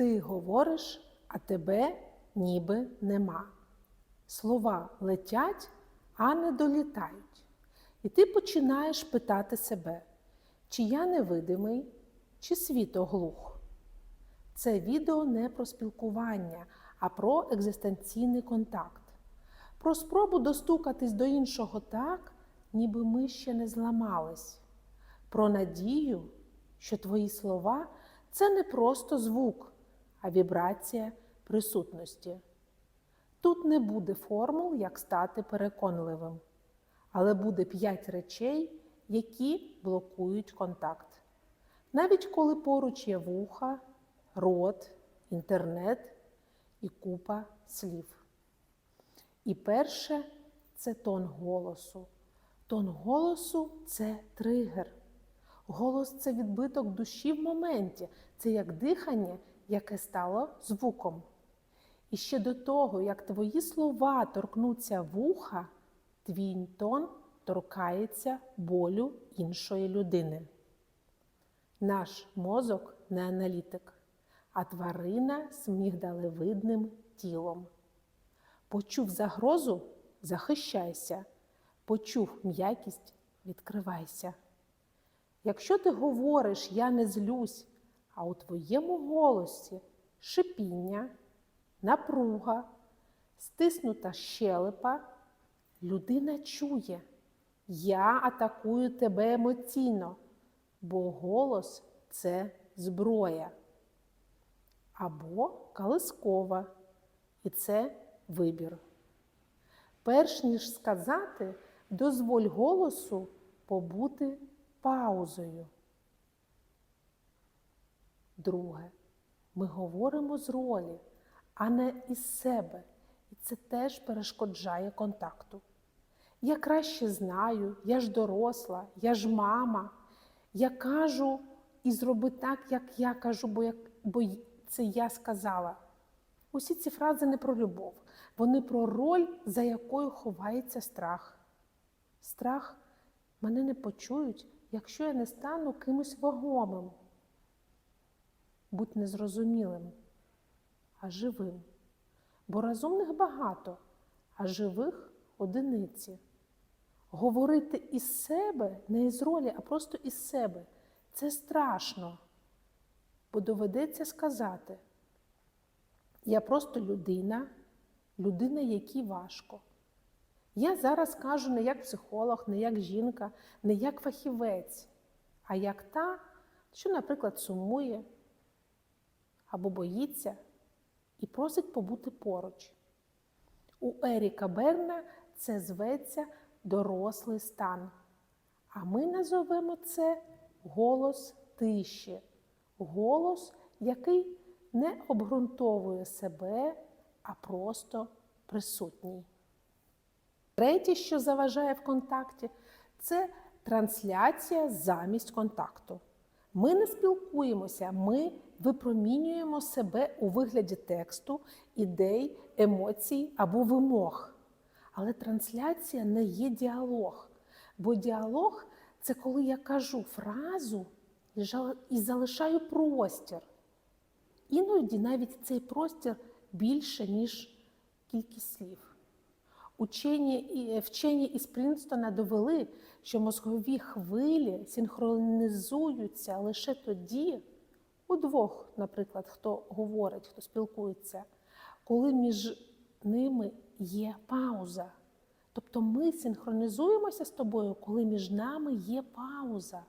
Ти говориш, а тебе ніби нема. Слова летять, а не долітають. І ти починаєш питати себе, чи я невидимий, чи світ оглух. Це відео не про спілкування, а про екзистенційний контакт, про спробу достукатись до іншого так, ніби ми ще не зламались, про надію, що твої слова це не просто звук, а вібрація присутності. Тут не буде формул, як стати переконливим, але буде п'ять речей, які блокують контакт. Навіть коли поруч є вуха, рот, інтернет і купа слів. І перше це тон голосу. Тон голосу це тригер. Голос це відбиток душі в моменті, це як дихання, яке стало звуком. І ще до того, як твої слова торкнуться вуха, твій тон торкається болю іншої людини. Наш мозок не аналітик, а тварина з мігдалевидним тілом. Почув загрозу захищайся, почув м'якість відкривайся. Якщо ти говориш я не злюсь, а у твоєму голосі шипіння, напруга, стиснута щелепа, людина чує, я атакую тебе емоційно, бо голос це зброя. Або колискова, і це вибір. Перш ніж сказати, дозволь голосу побути паузою. Друге, ми говоримо з ролі, а не із себе, і це теж перешкоджає контакту. Я краще знаю, я ж доросла, я ж мама. Я кажу і зроби так, як я кажу, бо, як, бо це я сказала. Усі ці фрази не про любов, вони про роль, за якою ховається страх. Страх мене не почують, якщо я не стану кимось вагомим. Будь незрозумілим, а живим. Бо розумних багато, а живих одиниці. Говорити із себе не із ролі, а просто із себе. Це страшно, бо доведеться сказати. Я просто людина, людина, якій важко. Я зараз кажу не як психолог, не як жінка, не як фахівець, а як та, що, наприклад, сумує або боїться і просить побути поруч. У Еріка Берна це зветься дорослий стан. А ми назовемо це голос тиші, голос, який не обґрунтовує себе, а просто присутній. Третє, що заважає в контакті, це трансляція замість контакту. Ми не спілкуємося, ми випромінюємо себе у вигляді тексту, ідей, емоцій або вимог. Але трансляція не є діалог. Бо діалог це коли я кажу фразу і залишаю простір. Іноді навіть цей простір більше, ніж кількість слів. Учені, вчені із Принстона довели, що мозгові хвилі синхронізуються лише тоді, у двох, наприклад, хто говорить, хто спілкується, коли між ними є пауза. Тобто ми синхронізуємося з тобою, коли між нами є пауза.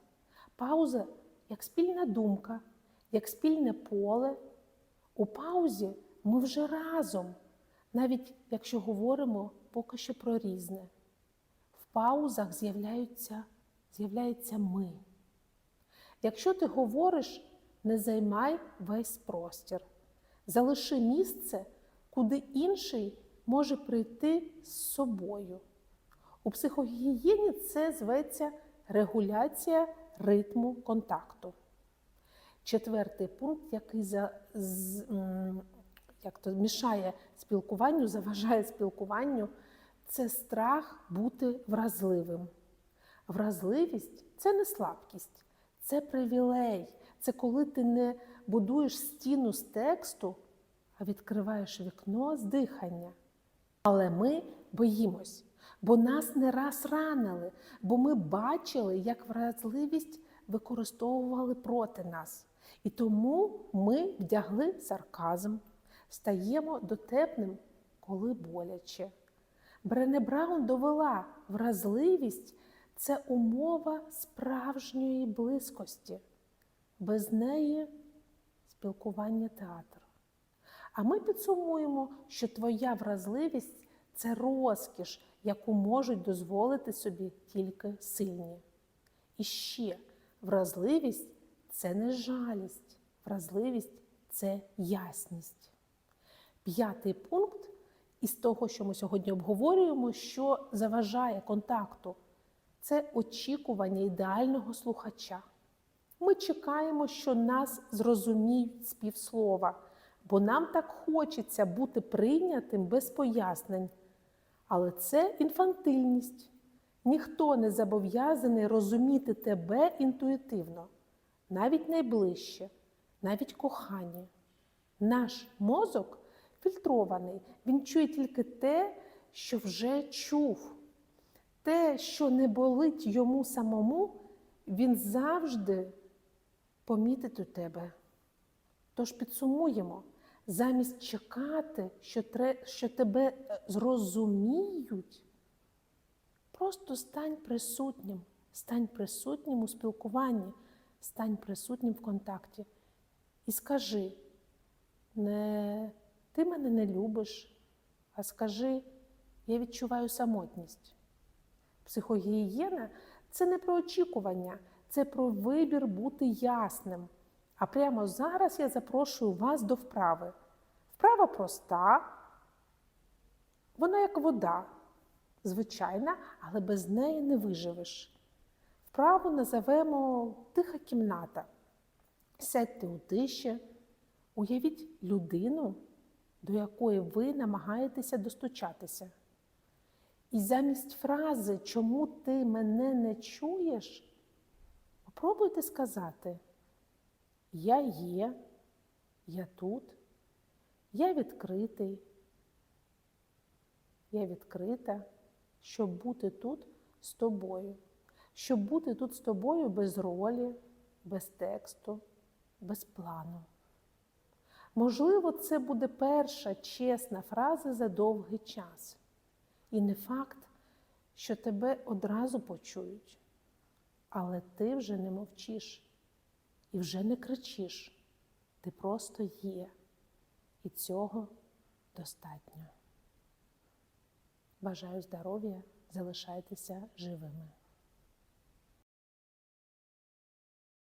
Пауза як спільна думка, як спільне поле. У паузі ми вже разом, навіть якщо говоримо поки що про різне. В паузах з'являються, з'являється ми. Якщо ти говориш, не займай весь простір, залиши місце, куди інший може прийти з собою. У психогігієні це зветься регуляція ритму контакту. Четвертий пункт, який за, з, як то, мішає спілкуванню, заважає спілкуванню, це страх бути вразливим. Вразливість це не слабкість, це привілей, це коли ти не будуєш стіну з тексту, а відкриваєш вікно з дихання. Але ми боїмось, бо нас не раз ранили, бо ми бачили, як вразливість використовували проти нас. І тому ми вдягли сарказм, стаємо дотепним, коли боляче. Брене Браун довела, вразливість це умова справжньої близькості. Без неї спілкування театр. А ми підсумуємо, що твоя вразливість це розкіш, яку можуть дозволити собі тільки сильні. І ще вразливість це не жалість, вразливість це ясність. П'ятий пункт із того, що ми сьогодні обговорюємо, що заважає контакту, це очікування ідеального слухача. Ми чекаємо, що нас зрозуміють з півслова, бо нам так хочеться бути прийнятим без пояснень. Але це інфантильність. Ніхто не зобов'язаний розуміти тебе інтуїтивно, навіть найближче, навіть кохання. Наш мозок фільтрований, він чує тільки те, що вже чув. Те, що не болить йому самому, він завжди помітить у тебе. Тож підсумуємо, замість чекати, що, тебе е, зрозуміють, просто стань присутнім, стань присутнім у спілкуванні, стань присутнім в контакті. І скажи, не ти мене не любиш, а скажи, я відчуваю самотність. Психогігієна це не про очікування, це про вибір бути ясним. А прямо зараз я запрошую вас до вправи. Вправа проста, вона як вода, звичайна, але без неї не виживеш. Вправу називемо тиха кімната. Сядьте у тиші, уявіть людину, до якої ви намагаєтеся достучатися. І замість фрази Чому ти мене не чуєш? Попробуйте сказати Я є, я тут, я відкритий, я відкрита, щоб бути тут з тобою, щоб бути тут з тобою без ролі, без тексту, без плану. Можливо, це буде перша чесна фраза за довгий час. І не факт, що тебе одразу почують, але ти вже не мовчиш і вже не кричиш. Ти просто є. І цього достатньо. Бажаю здоров'я, залишайтеся живими.